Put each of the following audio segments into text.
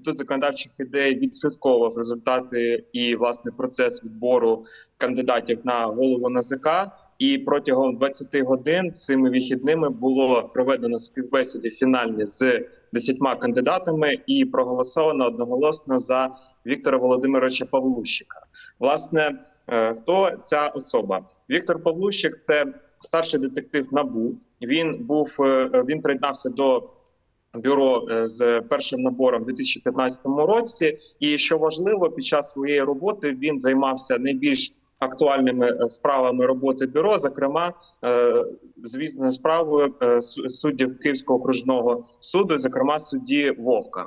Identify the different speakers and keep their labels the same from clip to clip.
Speaker 1: інститут законодавчих ідей відслідковував результати і власне процес відбору кандидатів на голову НАЗК. І протягом 20 годин цими вихідними було проведено співбесіди фінальні з 10 кандидатами і проголосовано одноголосно за Віктора Володимировича Павлущика. Власне, е, хто ця особа? Віктор Павлущик це старший детектив НАБУ. Він був е, він приєднався до бюро е, з першим набором у 2015 році. І що важливо, під час своєї роботи він займався найбільш актуальними е, справами роботи бюро, зокрема, е, звісно, справою суддів Київського окружного суду, зокрема судді Вовка.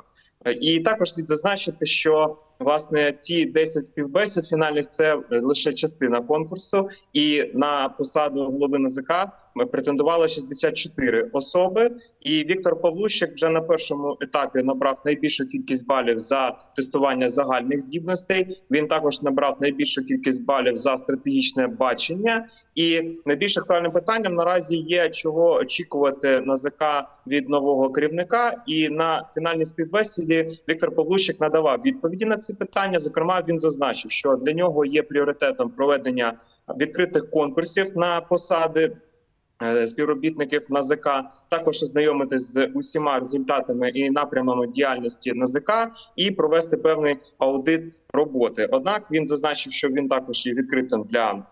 Speaker 1: І також слід зазначити, що власне ці 10 співбесід фінальних це е, лише частина конкурсу, і на посаду голови НАЗК претендувало 64 особи. І Віктор Павлущик вже на першому етапі набрав найбільшу кількість балів за тестування загальних здібностей. Він також набрав найбільшу кількість балів за стратегічне бачення. І найбільш актуальним питанням наразі є чого очікувати НАЗК від нового керівника. І на фінальній співбесіді Віктор Павлущик надавав відповіді на ці питання. Зокрема, він зазначив, що для нього є пріоритетом проведення відкритих конкурсів на посади. е, Співробітників НАЗК також ознайомитись з усіма результатами і напрямами діяльності НАЗК і провести певний аудит роботи. Однак він зазначив, що він також є відкритим для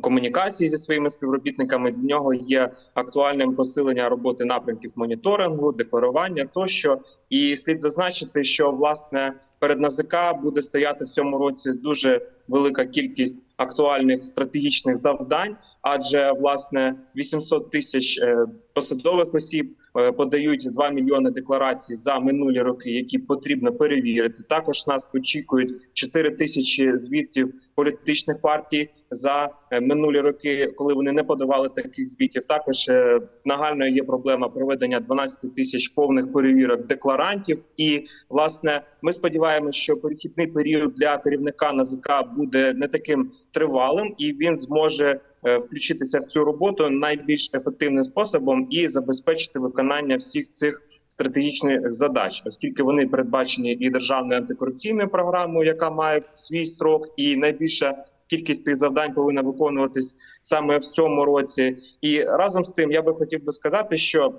Speaker 1: комунікації зі своїми співробітниками. Для нього є актуальним посилення роботи напрямків моніторингу, декларування тощо. І слід зазначити, що власне перед НАЗК буде стояти в цьому році дуже велика кількість актуальних стратегічних завдань, адже власне 800 тисяч е, посадових осіб подають 2 мільйони декларацій за минулі роки, які потрібно перевірити. Також нас очікують 4 тисячі звітів політичних партій за е, минулі роки, коли вони не подавали таких звітів. Також е, нагальною є проблема проведення 12 тисяч повних перевірок декларантів. І власне ми сподіваємося, що перехідний період для керівника НАЗК буде не таким тривалим, і він зможе е, включитися в цю роботу найбільш ефективним способом і забезпечити виконання всіх цих стратегічних задач, оскільки вони передбачені і державною антикорупційною програмою, яка має свій строк, і найбільша кількість цих завдань повинна виконуватись саме в цьому році. І разом з тим я би хотів би сказати, що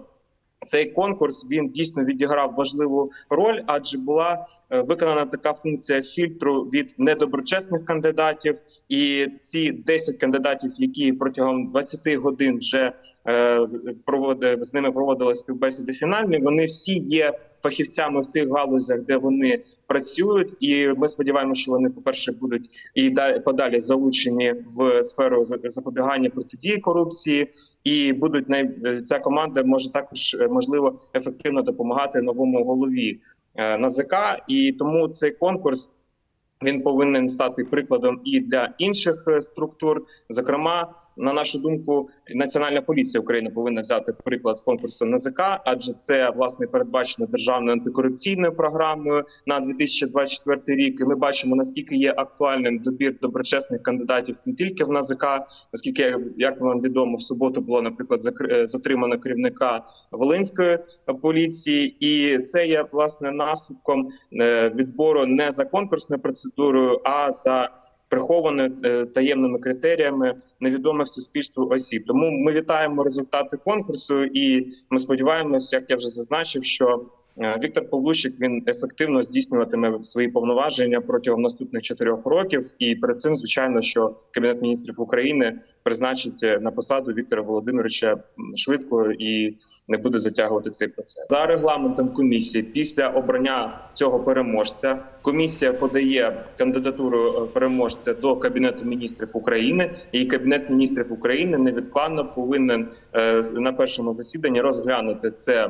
Speaker 1: цей конкурс він дійсно відіграв важливу роль, адже була е, виконана така функція фільтру від недоброчесних кандидатів, і ці 10 кандидатів, які протягом 20 годин вже е, проводили, з ними проводили співбесіди фінальні, вони всі є фахівцями в тих галузях, де вони працюють, і ми сподіваємося, що вони, по перше, будуть і далі подалі залучені в сферу за- запобігання протидії корупції, і будуть ця команда може також е, можливо ефективно допомагати новому голові е, НАЗК. І тому цей конкурс він повинен стати прикладом і для інших е, структур. Зокрема, на нашу думку, Національна поліція України повинна взяти приклад з конкурсу НАЗК, адже це власне передбачено державною антикорупційною програмою на 2024 рік. І ми бачимо наскільки є актуальним добір доброчесних кандидатів не тільки в НАЗК, оскільки як вам відомо, в суботу було наприклад е, затримано керівника Волинської поліції, і це є власне наслідком е, відбору не за конкурсною процедурою, а за прихованими е, таємними критеріями невідомих суспільству осіб. Тому ми вітаємо результати конкурсу, і ми сподіваємося, як я вже зазначив, що Віктор Павлущик він ефективно здійснюватиме свої повноваження протягом наступних чотирьох років. І перед цим, звичайно, що кабінет міністрів України призначить е, на посаду Віктора Володимировича швидко і не буде затягувати цей процес за регламентом комісії. Після обрання цього переможця комісія подає кандидатуру е, переможця до кабінету міністрів України, і кабінет міністрів України невідкладно повинен е, на першому засіданні розглянути це.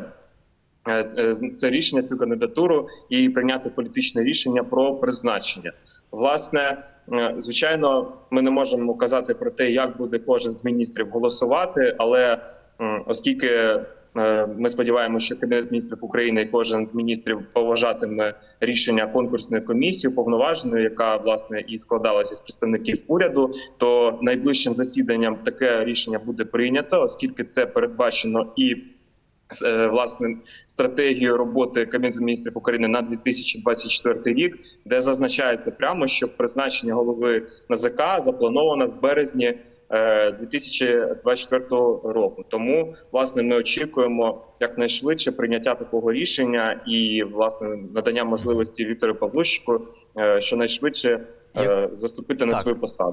Speaker 1: Е, е, Це рішення, цю кандидатуру і прийняти політичне рішення про призначення. Власне, е, звичайно, ми не можемо казати про те, як буде кожен з міністрів голосувати, але оскільки ми сподіваємося, що кабінет міністрів України і кожен з міністрів поважатиме рішення конкурсної комісії повноваженої, яка власне і складалася з представників уряду, то найближчим засіданням таке рішення буде прийнято, оскільки це передбачено і власне стратегію роботи Кабінету міністрів України на 2024 рік, де зазначається прямо, що призначення голови НАЗК заплановано в березні е, 2024 року. Тому власне ми очікуємо якнайшвидше прийняття такого рішення і власне надання можливості Віктору Павлущику е, щонайшвидше е, заступити на свою посаду.